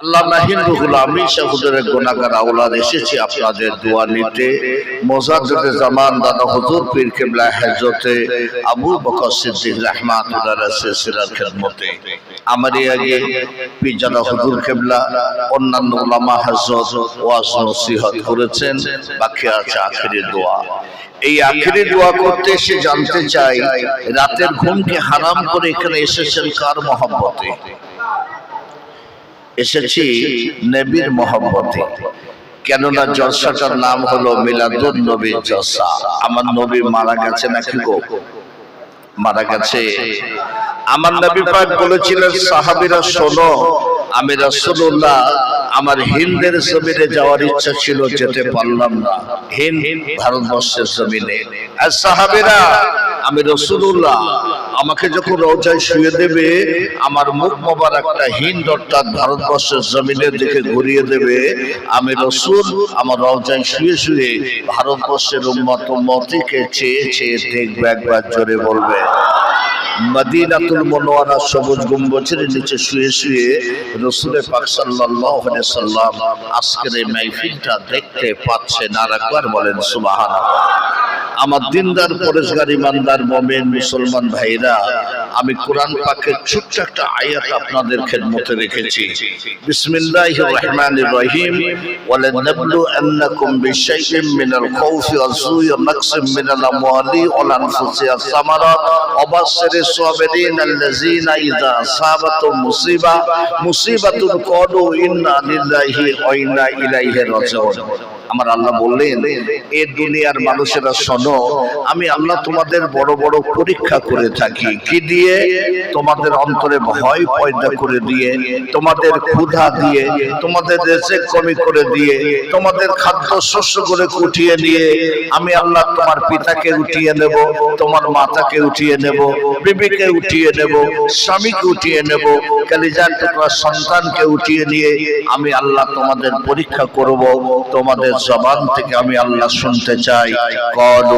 আল্লাহ এসেছি আপনাদের নিতে। জামান অন্যান্য নসিহত করেছেন, বাকি আছে আখিরি দোয়া। এই আখিরি দোয়া করতে এসে জানতে চাই, রাতের ঘুমকে হারাম করে এখানে এসেছেন কার মহব্বতে? এসেছি নবীর মহব্বতে। কেননা জলসাটার নাম হলো মিলাদুন নবীর জলসা। আমার নবী মারা গেছে নাকি গো? মারা গেছে। আমার নবী পাক বলেছিলেন সাহাবীরা শোনো আমি রাসূলুল্লাহ আমার হিন্দের জমিনে যাওয়ার ইচ্ছা ছিল যেতে পারলাম না। হিন্দ ভারতবর্ষের জমিনে। আর সাহাবীরা আমি রসুল্লাহ আমাকে যখন রোজায় শুয়ে দেবে, আমার মুখ মোবারকটা হিন্দ অর্থাৎ ভারতবর্ষের জমিনের দিকে ঘুরিয়ে দেবে, আমি রসুল আমার রোজায় শুয়ে শুয়ে ভারতবর্ষের উম্মত মতিকে চেয়ে চেয়ে দেখবে, একবার জোরে বলবে। মদিনাতুল মনোয়ারা সবুজ গম্বুজের নিচে শুয়ে শুয়ে রসুলের পাক সাল্লাল্লাহু আলাইহি সাল্লাম আজকের এই মাহফিলটা দেখতে পাচ্ছেন আর একবার বলেন সুবহানাল্লাহ। আমার দিনদার পরেশগার ইমানদার মোমেন মুসলমান ভাইরা আমি কোরআন পাকের ছোট্ট একটা আয়াত আপনাদের খেদমতে রেখেছি। বিসমিল্লাহির রহমানির রহিম। ওয়ালা নাবলু আন্নাকুম বিশাইইন মিনাল খাউফি ওয়াল জুই ওয়া নাকসিম মিনাল আমওয়ালি ওয়াল আনফুসি ওয়াস সামারাত ওয়া বাশশিরিস সাবিরিন আল্লাযিনা ইযা আসাবাতুম মুসিবা। মুসিবাতুন ক্বালু ইন্না লিল্লাহি ওয়া ইন্না ইলাইহি রাজিউন। আমার আল্লাহ বললেন এ দুনিয়ার মানুষেরা শোনো আমি আল্লাহ তোমাদের বড় বড় পরীক্ষা করে থাকি। কি দিয়ে? তোমাদের অন্তরে ভয় পয়দা করে দিয়ে, তোমাদের ক্ষুধা দিয়ে, তোমাদের রেজেক কমি করে দিয়ে, তোমাদের খাদ্য শস্য করে উঠিয়ে নিয়ে আমি আল্লাহ তোমার পিতাকে উঠিয়ে নেব, তোমার মাতাকে উঠিয়ে নেব, বিবিকে উঠিয়ে নেব, স্বামীকে উঠিয়ে নেব, কালিজার টুকরা সন্তানকে উঠিয়ে নিয়ে আমি আল্লাহ তোমাদের পরীক্ষা করব। তোমাদের জবান থেকে আমি আল্লাহ শুনতে চাই। কলু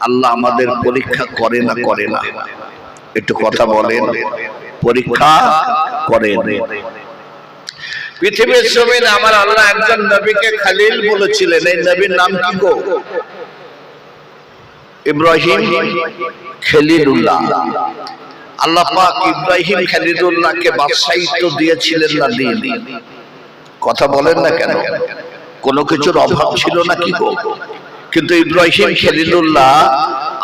আল্লাহ আমাদের পরীক্ষা করে না করে না। একটু কথা বলেন। পরীক্ষা করেন। পৃথিবীর জমিন আমার আল্লাহ একজন নবীকে খালিল বলেছিলেন। এই নবীর নাম কি গো? ইব্রাহিম খলিলুল্লাহ। আল্লাহ পাক ইব্রাহিম খলিলুল্লাহকে বাদশাহিত্ব দিয়েছিলেন না দিন। কথা বলেন না কেন? কোনো কিছুর অভাব ছিল না কি গো? কিন্তু ইব্রাহিম খেলিলুল্লাহ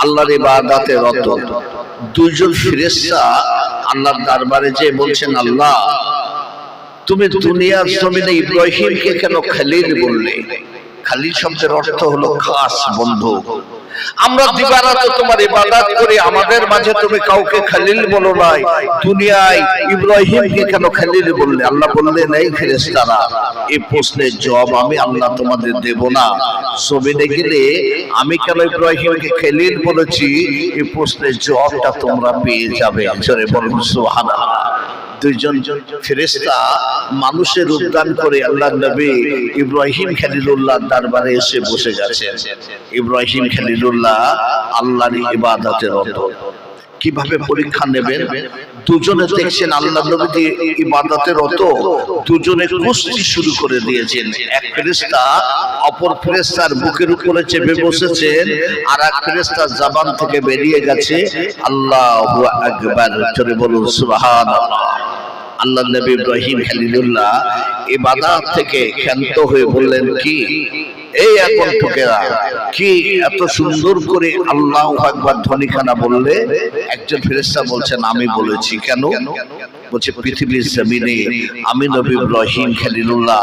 আল্লাহর ইবাদাতে রত। দুজন ফিরেসা আল্লাহর দরবারে যে বলছেন, আল্লাহ, তুমি দুনিয়ার জমিনে ইব্রাহিমকে কেন খালিল বললে? খালিল শব্দের অর্থ হলো খাস বন্ধু। আমরা দিবারাত তোমার ইবাদত করি আমাদের মাঝে তুমি কাউকে খালিল বলো নাই। দুনিয়ায় ইব্রাহিমকে কেন খালিল বললে? আল্লাহ বললেন এই ফেরেশতারা এই প্রশ্নের জবাব আমি আল্লাহ তোমাদের দেব না। জমিনে গেলে আমি কেন ইব্রাহিমকে খালিল বলেছি? এই প্রশ্নের জবাবটা তোমরা পেয়ে যাবে। জোরে বলুন সুবহানাল্লাহ। দুইজন ফেরেশতা মানুষের উদ্যান করে আল্লাহ নবী ইব্রাহিম খালিলুল্লাহ দরবারে এসে বসে গেছেন। ইব্রাহিম খালিলুল্লাহ আল্লাহর ইবাদতের রত। কীভাবে পরীক্ষা নেবেন? দুজনে দেখছেন আল্লাহ নবী ইবাদতের রত, দুজনে কুস্তি শুরু করে দিয়েছেন। এক ফেরেশতা অপর ফেরেস্তার বুকের উপরে চেপে বসেছেন আর এক ফেরেশতার জবান থেকে বেরিয়ে গেছে। আল্লাহু আকবার চলে বলুন সুবহানাল্লাহ। আল্লাহ নবী ইব্রাহিম খালিদুল্লাহ ইবাদত থেকে ক্ষান্ত হয়ে বললেন কি? এই এখন ঠোকেরা কি এত সুন্দর করে আল্লাহ একবার ধ্বনিখানা বললে একজন ফেরেস্তা বলছেন আমি বলেছি কেন? বলছে পৃথিবীর জমিনে আমি নবী ইব্রাহিম খালিলুল্লাহ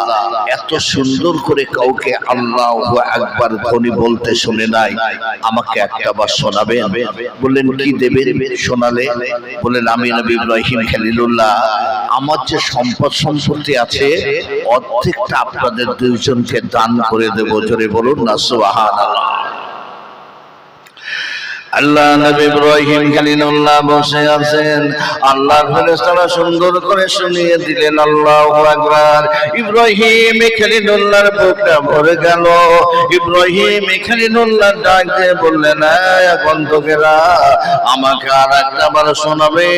এত সুন্দর করে কাউকে আল্লাহ একবার ধ্বনি বলতে শুনে নাই। আমাকে একটা বার শোনাবেন। বললেন কি দেবেন? শোনালে বললেন আমি নবী ইব্রাহিম খালিলুল্লাহ। আমার যে সম্পদ সম্পত্তি আছে অর্ধেকটা আপনাদের দুইজনকে দান করে দেব। জোরে বলুন না সুবহান আল্লাহ নবী ইব্রাহিম খালিলুল্লাহ বসে আছেন। আল্লাহর ফেরেশতারা সুন্দর করে শুনিয়ে দিলেন, আল্লাহু আকবার। ইব্রাহিম খালিলুল্লাহর বুকটা ভরে গেল। ইব্রাহিম খালিলুল্লাহ ডাক দিয়ে বললেন, এই বন্ধুকেরা, আমাকে আর একটা বার শোনাবে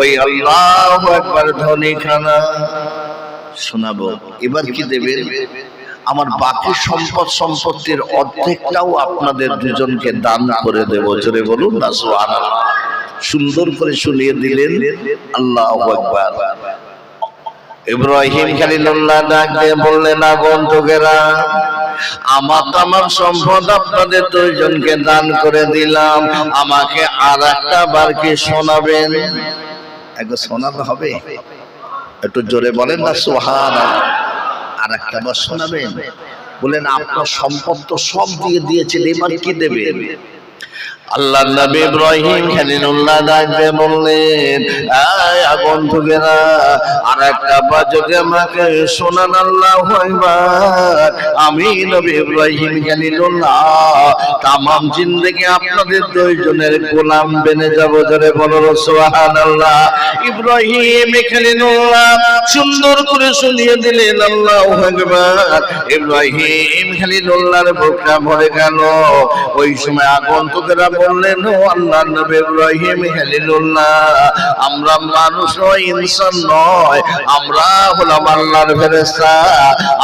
ওই আল্লাহু আকবার ধ্বনি খানা শোনাবো। এবার কি দেবেন? আমার বাকি সম্পদ সম্পত্তির অর্ধেকটাও আপনাদের দুজনকে দান করে দেব। জোরে বলুন না সুবহানাল্লাহ। সুন্দর করে শুনিয়ে দিলেন। আল্লাহ আকবার। ইব্রাহিম খালিলুল্লাহ ডাক দিয়ে বললেন আগন্তুকেরা আমার তো আমার সম্পদ আপনাদের দুইজনকে দান করে দিলাম। আমাকে আর একটা বার কি শোনাবেন? একবার শোনাতে হবে। একটু জোরে বলেন না সোহান আর একটা বার শোনাবেন। বলেন আপনার সম্পদ তো সব দিয়ে দিয়েছেন এবার কি দেবেন? আল্লাহ নবী ইব্রাহিম খলিলুল্লাহ ডাকবে বললেন আয় বন্ধুকেরা আর একটা যদি আমাকে শোনান আল্লাহ একবার। আমি নবী ইব্রাহিম তামাম জিন্দেগি আপনাদের দুইজনের গোলাম বেনে যাব ধরে বলো, সুবহানাল্লাহ। ইব্রাহিম খলিলুল্লাহ সুন্দর করে শুনিয়ে দিলেন আল্লাহ একবার। ইব্রাহিম খলিলুল্লাহর বুকটা ভরে গেল। ওই সময় আগন্তুকেরা বললেন আল্লাহ নবী ইব্রাহিম খলিলুল্লাহ আমরা মানুষ ইনসান নয়। আমরা হলাম আল্লাহর ফেরেশতা।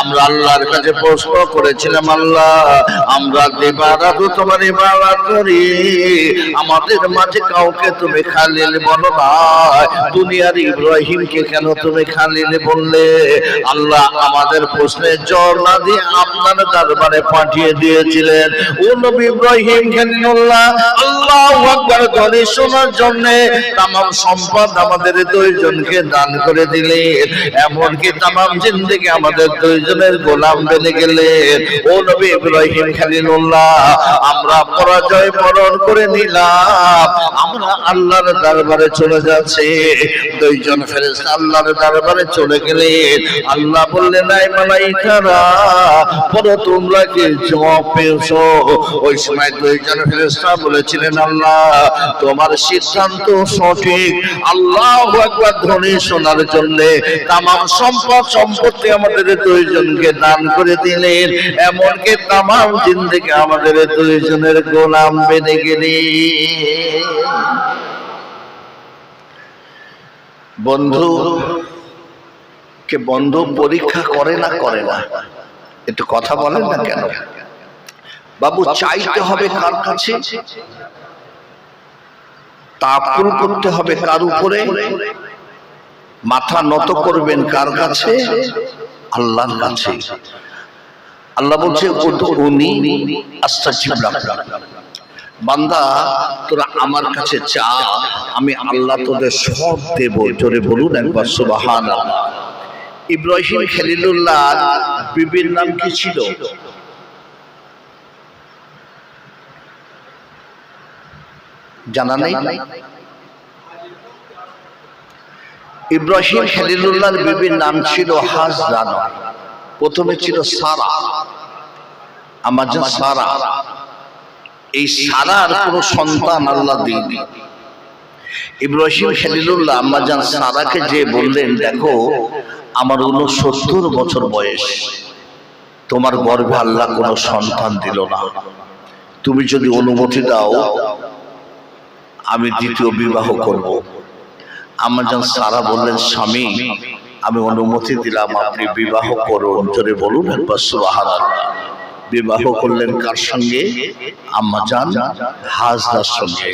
আমরা আল্লাহর কাছে প্রশ্ন করেছিলাম, আল্লাহ, আমরা তোমার ইবাদত করি। আমাদের মাঝে কাউকে তুমি খালিল বলো না। দুনিয়ার ইব্রাহিমকে কেন তুমি খালিল বললে? আল্লাহ আমাদের প্রশ্নের জবাব না দিয়ে আপনার দরবারে পাঠিয়ে দিয়েছিলেন। ও নবী ইব্রাহিম খালিলুল্লাহ আল্লাহু আকবার করে শোনার জন্য তামাম সম্পদ আমাদের দুইজনকে দান করে দিলেন এমনকি তামাম জিন্দেগি আমাদের দুইজনের গোলাম বেনে গেলেন ও নবী ইব্রাহিম খালিলুল্লাহ, আমরা পরাজয় বরণ করে নিলাম। আমরা আল্লাহর দরবারে চলে যাচ্ছি। দুইজন ফেরেশতা আল্লাহর দরবারে চলে গেলেন আল্লাহ বললেন এই মালাইকারা পরে তোমরা কি জবাব পেয়েছ? ওই সময় দুইজন ফেরেশতা বলেছিলেন, আল্লাহ, তোমার সিদ্ধান্ত সঠিক। আল্লাহ একবার ধ্বনি শোনার জন্য তামাম সম্পদ সম্পত্তি আমাদের দুইজনকে দান করে দিলেন। এমনকি তামাম জিন্দেগি আমাদের দুইজনের গোলাম বন্ধু, কে বন্ধু পরীক্ষা করে না করে না? একটু কথা বলেন না কেন? বাবু, চাইতে হবে কার কাছে? তাকুল করতে হবে কার উপরে? মাথা নত করবেন কার কাছে? আল্লাহর কাছে। আল্লাহ বলছে উনি বান্দা, তোরা আমার কাছে চা, আমি আল্লাহ তোদের সব দেব। জোরে বলুন একবার সুবাহান ইব্রাহিম খলিলুল্লাহ, বিবির নাম কি ছিল? জানা নেই। ইব্রাহিম খলিলুল্লাহর বিবির নাম ছিল হাজরানা প্রথমে ছিল সারা। আমার যে সারা এই সারার কোনো সন্তান আল্লাহ দিইনি ইব্রাহিম খলিলুল্লাহ আম্মাজান সারাকে যে বললেন দেখো আমার উনসত্তর বছর বয়স। তোমার গর্ভে আল্লাহ কোনো সন্তান দিল না। তুমি যদি অনুমতি দাও আমি দ্বিতীয় বিবাহ করব। আমার যখন সারা বললেন স্বামী আমি অনুমতি দিলাম আপনি বিবাহ করুন। ধরে বলুন একবার বিবাহ করলেন কার সঙ্গে? আম্মা জান হাজরার সঙ্গে।